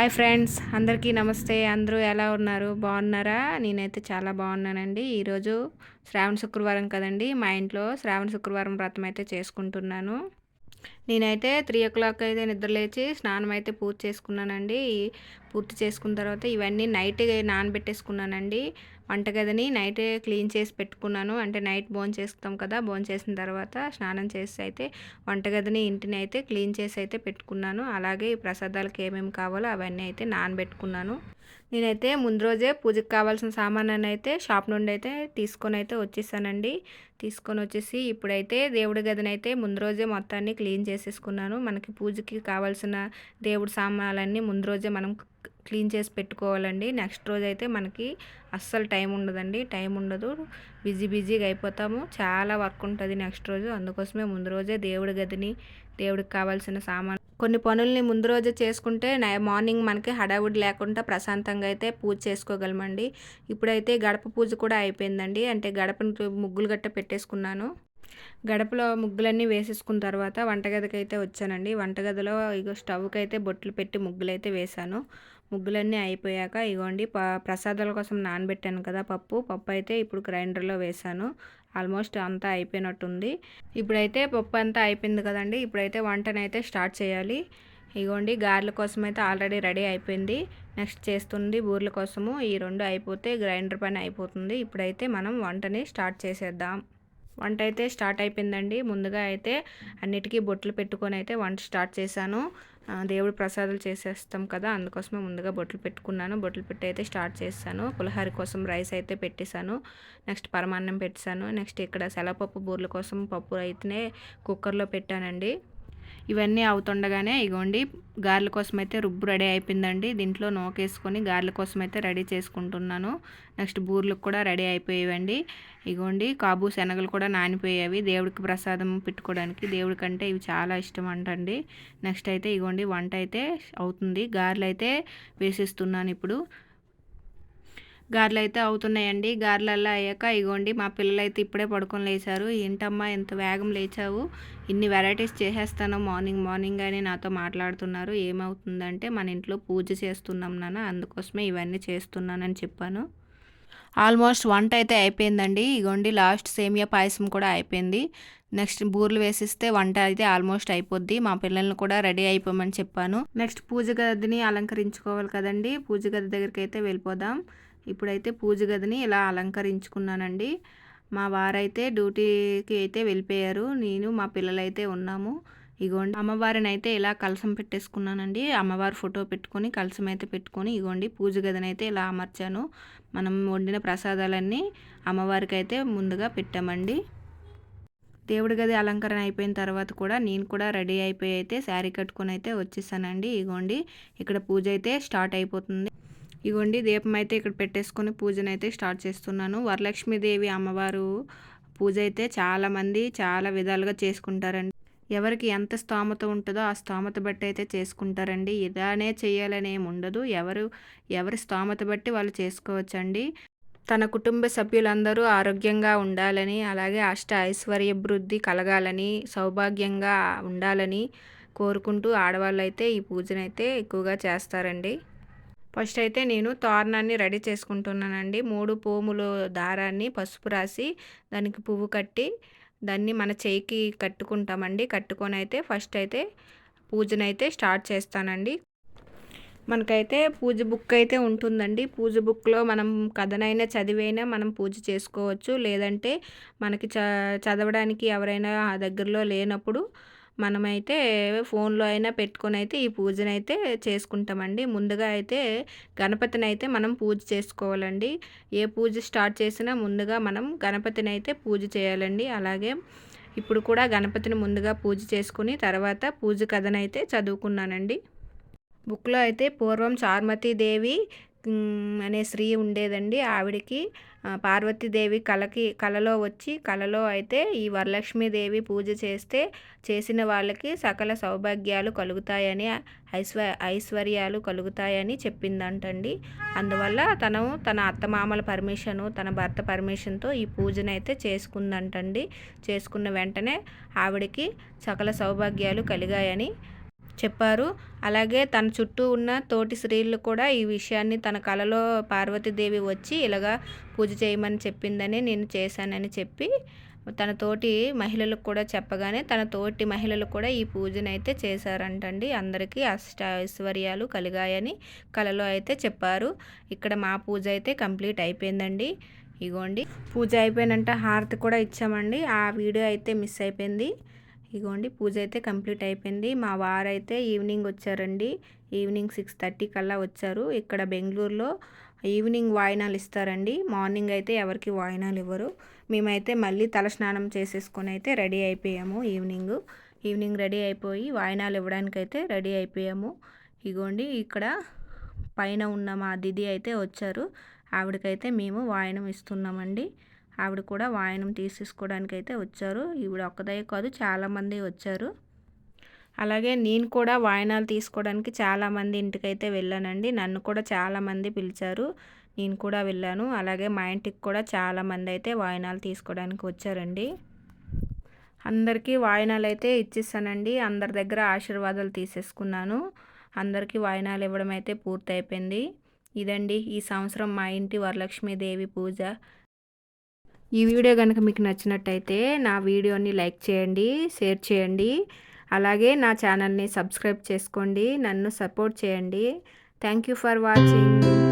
Hi friends అందరికీ నమస్తే. అందరూ ఎలా ఉన్నారు? బాగున్నారా? నేనైతే చాలా బాగున్నానండి. ఈరోజు శ్రావణ శుక్రవారం కదండి. మా ఇంట్లో శ్రావణ శుక్రవారం వ్రతం అయితే చేసుకుంటున్నాను. నేనైతే త్రీ ఓ క్లాక్ అయితే నిద్రలేచి స్నానం అయితే పూర్తి చేసుకున్నానండి. పూర్తి చేసుకున్న తర్వాత ఇవన్నీ నైట్ నానబెట్టేసుకున్నానండి. వంటగదిని నైట్ క్లీన్ చేసి పెట్టుకున్నాను. అంటే నైట్ బోన్ చేస్తాం కదా బోన్ చేసిన తర్వాత స్నానం చేసి అయితే వంటగదిని ఇంటిని అయితే క్లీన్ చేసి అయితే పెట్టుకున్నాను. అలాగే ఈ ప్రసాదాలకు ఏమేమి కావాలో అవన్నీ అయితే నానబెట్టుకున్నాను. నేనైతే ముందు రోజే పూజకి కావాల్సిన సామాన్ అయితే షాప్ నుండి అయితే తీసుకొని అయితే వచ్చేసానండి. తీసుకొని వచ్చేసి ఇప్పుడైతే దేవుడి గదిని అయితే ముందు రోజే మొత్తాన్ని క్లీన్ చేసేసుకున్నాను. మనకి పూజకి కావాల్సిన దేవుడి సామాన్లన్నీ ముందు రోజే మనం క్లీన్ చేసి పెట్టుకోవాలండి. నెక్స్ట్ రోజు అయితే మనకి అస్సలు టైం ఉండదండి. టైం ఉండదు. బిజీ బిజీగా అయిపోతాము. చాలా వర్క్ ఉంటుంది నెక్స్ట్ రోజు. అందుకోసమే ముందు రోజే దేవుడి గదిని దేవుడికి కావాల్సిన సామాన్ కొన్ని పనుల్ని ముందు రోజే చేసుకుంటే మార్నింగ్ మనకి హడావుడి లేకుండా ప్రశాంతంగా అయితే పూజ చేసుకోగలమండి. ఇప్పుడైతే గడప పూజ కూడా అయిపోయిందండి. అంటే గడపను ముగ్గులు గట్ట పెట్టేసుకున్నాను. గడపలో ముగ్గులన్నీ వేసేసుకున్న తర్వాత వంటగదికి అయితే వచ్చానండి. వంటగదిలో ఇగో స్టవ్కి అయితే బొట్లు పెట్టి ముగ్గులు అయితే వేశాను. ముగ్గులన్నీ అయిపోయాక ఇగోండి ప ప్రసాదాల కోసం నానబెట్టాను కదా పప్పు. పప్పు అయితే ఇప్పుడు గ్రైండర్లో వేశాను. ఆల్మోస్ట్ అంతా అయిపోయినట్టుంది. ఇప్పుడైతే పప్పు అంతా అయిపోయింది కదండి. ఇప్పుడైతే వంటనైతే స్టార్ట్ చేయాలి. ఇగోండి గారెల కోసం అయితే ఆల్రెడీ రెడీ అయిపోయింది. నెక్స్ట్ చేస్తుంది బూర్ల కోసము. ఈ రెండు అయిపోతే గ్రైండర్ పని అయిపోతుంది. ఇప్పుడైతే మనం వంటని స్టార్ట్ చేసేద్దాం. వంట అయితే స్టార్ట్ అయిపోయిందండి. ముందుగా అయితే అన్నిటికీ బొట్లు పెట్టుకొని అయితే వంట స్టార్ట్ చేశాను. దేవుడు ప్రసాదాలు చేసేస్తాం కదా అందుకోసమే ముందుగా బొట్లు పెట్టుకున్నాను. బొట్లు పెట్టి అయితే స్టార్ట్ చేశాను. పులిహార కోసం రైస్ అయితే పెట్టేశాను. నెక్స్ట్ పరమాన్నం పెట్టేశాను. నెక్స్ట్ ఇక్కడ సెలపప్పు బూర్ల కోసం పప్పు అయితేనే కుక్కర్లో పెట్టానండి. ఇవన్నీ అవుతుండగానే ఇగోండి గార్ల కోసం అయితే రుబ్బు రెడీ అయిపోయిందండి. దీంట్లో నోకేసుకొని గార్ల కోసం అయితే రెడీ చేసుకుంటున్నాను. నెక్స్ట్ బూర్లకు కూడా రెడీ అయిపోయేవండి. ఇగోండి కాబూ శనగలు కూడా నానిపోయేవి. దేవుడికి ప్రసాదం పెట్టుకోవడానికి దేవుడికంటే ఇవి చాలా ఇష్టం అంటండి. నెక్స్ట్ అయితే ఇగోండి వంట అయితే అవుతుంది. గారెలు అయితే వేసిస్తున్నాను ఇప్పుడు గారెలు అయితే అవుతున్నాయండి. గారెలల్లా అయ్యాక ఇగోండి మా పిల్లలు అయితే ఇప్పుడే పడుకొని లేచారు. ఏంటమ్మా ఎంత వేగం లేచావు? ఇన్ని వెరైటీస్ చేసేస్తాను మార్నింగ్ మార్నింగ్ అని నాతో మాట్లాడుతున్నారు. ఏమవుతుందంటే మన ఇంట్లో పూజ చేస్తున్నాం నాన్న. అందుకోసమే ఇవన్నీ చేస్తున్నానని చెప్పాను. ఆల్మోస్ట్ వంట అయితే అయిపోయిందండి. ఇగోండి లాస్ట్ సేమియా పాయసం కూడా అయిపోయింది. నెక్స్ట్ బూర్లు వేసిస్తే వంట అయితే ఆల్మోస్ట్ అయిపోద్ది. మా పిల్లల్ని కూడా రెడీ అయిపోమని చెప్పాను. నెక్స్ట్ పూజ గదిని అలంకరించుకోవాలి కదండి. పూజ గది దగ్గరికి అయితే వెళ్ళిపోదాం. ఇప్పుడైతే పూజ గదిని ఇలా అలంకరించుకున్నానండి. మా వారైతే డ్యూటీకి అయితే వెళ్ళిపోయారు. నేను మా పిల్లలైతే ఉన్నాము. ఇగోండి అమ్మవారిని అయితే ఇలా కలసం పెట్టేసుకున్నానండి. అమ్మవారి ఫోటో పెట్టుకొని కలసం అయితే పెట్టుకొని ఇగోండి పూజ గదిని అయితే ఇలా అమర్చాను. మనం వండిన ప్రసాదాలన్నీ అమ్మవారికి అయితే ముందుగా పెట్టామండి. దేవుడి గది అలంకరణ అయిపోయిన తర్వాత కూడా నేను కూడా రెడీ అయిపోయి అయితే శారీ కట్టుకొని అయితే వచ్చేసానండి. ఇగోండి ఇక్కడ పూజ అయితే స్టార్ట్ అయిపోతుంది. ఇగోండి దీపం అయితే ఇక్కడ పెట్టేసుకొని పూజనైతే స్టార్ట్ చేస్తున్నాను. వరలక్ష్మీదేవి అమ్మవారు పూజ అయితే చాలామంది చాలా విధాలుగా చేసుకుంటారండి. ఎవరికి ఎంత స్తోమత ఉంటుందో ఆ స్తోమత బట్టి అయితే చేసుకుంటారండి. ఇలానే చేయాలని ఏమి ఉండదు. ఎవరు ఎవరి స్తోమత బట్టి వాళ్ళు చేసుకోవచ్చండి. తన కుటుంబ సభ్యులందరూ ఆరోగ్యంగా ఉండాలని అలాగే అష్ట ఐశ్వర్యభివృద్ధి కలగాలని సౌభాగ్యంగా ఉండాలని కోరుకుంటూ ఆడవాళ్ళు అయితే ఈ పూజనైతే ఎక్కువగా చేస్తారండి. ఫస్ట్ అయితే నేను తోరణాన్ని రెడీ చేసుకుంటున్నానండి. మూడు పోములు దారాన్ని పసుపు రాసి దానికి పువ్వు కట్టి దాన్ని మన చేయికి కట్టుకుంటామండి. కట్టుకొని అయితే ఫస్ట్ అయితే పూజనైతే స్టార్ట్ చేస్తానండి. మనకైతే పూజ బుక్ అయితే ఉంటుందండి. పూజ బుక్లో మనం కథనైనా చదివైనా మనం పూజ చేసుకోవచ్చు. లేదంటే మనకి చ చదవడానికి ఎవరైనా దగ్గరలో లేనప్పుడు మనమైతే ఫోన్లో అయినా పెట్టుకొని అయితే ఈ పూజను అయితే చేసుకుంటామండి. ముందుగా అయితే గణపతిని అయితే మనం పూజ చేసుకోవాలండి. ఏ పూజ స్టార్ట్ చేసినా ముందుగా మనం గణపతిని అయితే పూజ చేయాలండి. అలాగే ఇప్పుడు కూడా గణపతిని ముందుగా పూజ చేసుకుని తర్వాత పూజ కథనైతే చదువుకున్నానండి. బుక్లో అయితే పూర్వం చార్మతీదేవి అనే స్త్రీ ఉండేదండి. ఆవిడికి పార్వతీదేవి కలకి కలలో వచ్చి కలలో అయితే ఈ వరలక్ష్మీదేవి పూజ చేస్తే చేసిన వాళ్ళకి సకల సౌభాగ్యాలు కలుగుతాయని ఐశ్వ ఐశ్వర్యాలు కలుగుతాయని చెప్పిందంటండి. అందువల్ల తను తన అత్తమామల పర్మిషను తన భర్త పర్మిషన్తో ఈ పూజనైతే చేసుకుందంటండి. చేసుకున్న వెంటనే ఆవిడికి సకల సౌభాగ్యాలు కలిగాయని చెప్పారు. అలాగే తన చుట్టూ ఉన్న తోటి స్త్రీలు కూడా ఈ విషయాన్ని తన కలలో పార్వతీదేవి వచ్చి ఇలాగా పూజ చేయమని చెప్పిందని నేను చేశానని చెప్పి తన తోటి మహిళలకు కూడా చెప్పగానే తన తోటి మహిళలు కూడా ఈ పూజను అయితే చేశారంటండి. అందరికీ అష్ట ఐశ్వర్యాలు కలిగాయని కలలో అయితే చెప్పారు. ఇక్కడ మా పూజ అయితే కంప్లీట్ అయిపోయిందండి. ఇగోండి. పూజ అయిపోయినంట హారతి కూడా ఇచ్చామండి. ఆ వీడియో అయితే మిస్ అయిపోయింది. ఇగోండి పూజ అయితే కంప్లీట్ అయిపోయింది. మా వారైతే ఈవినింగ్ వచ్చారండి. ఈవినింగ్ సిక్స్ థర్టీ కల్లా వచ్చారు. ఇక్కడ బెంగళూరులో ఈవినింగ్ వాయినాలు ఇస్తారండి. మార్నింగ్ అయితే ఎవరికి వాయినాలు ఇవ్వరు. మేమైతే మళ్ళీ తలస్నానం చేసేసుకొని అయితే రెడీ అయిపోయాము ఈవినింగ్. ఈవినింగ్ రెడీ అయిపోయి వాయినాలు ఇవ్వడానికైతే రెడీ అయిపోయాము. ఇగోండి ఇక్కడ పైన ఉన్న మా దిది అయితే వచ్చారు. ఆవిడకైతే మేము వాయనం ఇస్తున్నామండి. ఆవిడ కూడా వాయనం తీసేసుకోవడానికి అయితే వచ్చారు. ఈవిడ ఒక్కదే కాదు చాలామంది వచ్చారు. అలాగే నేను కూడా వాయనాలు తీసుకోవడానికి చాలామంది ఇంటికైతే వెళ్ళానండి. నన్ను కూడా చాలామంది పిలిచారు. నేను కూడా వెళ్ళాను. అలాగే మా ఇంటికి కూడా చాలామంది అయితే వాయినాలు తీసుకోవడానికి వచ్చారండి. అందరికీ వాయినాలు అయితే ఇచ్చేసానండి. అందరి దగ్గర ఆశీర్వాదాలు తీసేసుకున్నాను. అందరికీ వాయినాలు ఇవ్వడం అయితే పూర్తయిపోయింది. ఇదండి ఈ సంవత్సరం మా ఇంటి వరలక్ష్మీదేవి పూజ. ఈ వీడియో కనుక మీకు నచ్చినట్టయితే నా వీడియోని లైక్ చేయండి షేర్ చేయండి. అలాగే నా ఛానల్ని సబ్స్క్రైబ్ చేసుకోండి నన్ను సపోర్ట్ చేయండి. Thank you for watching.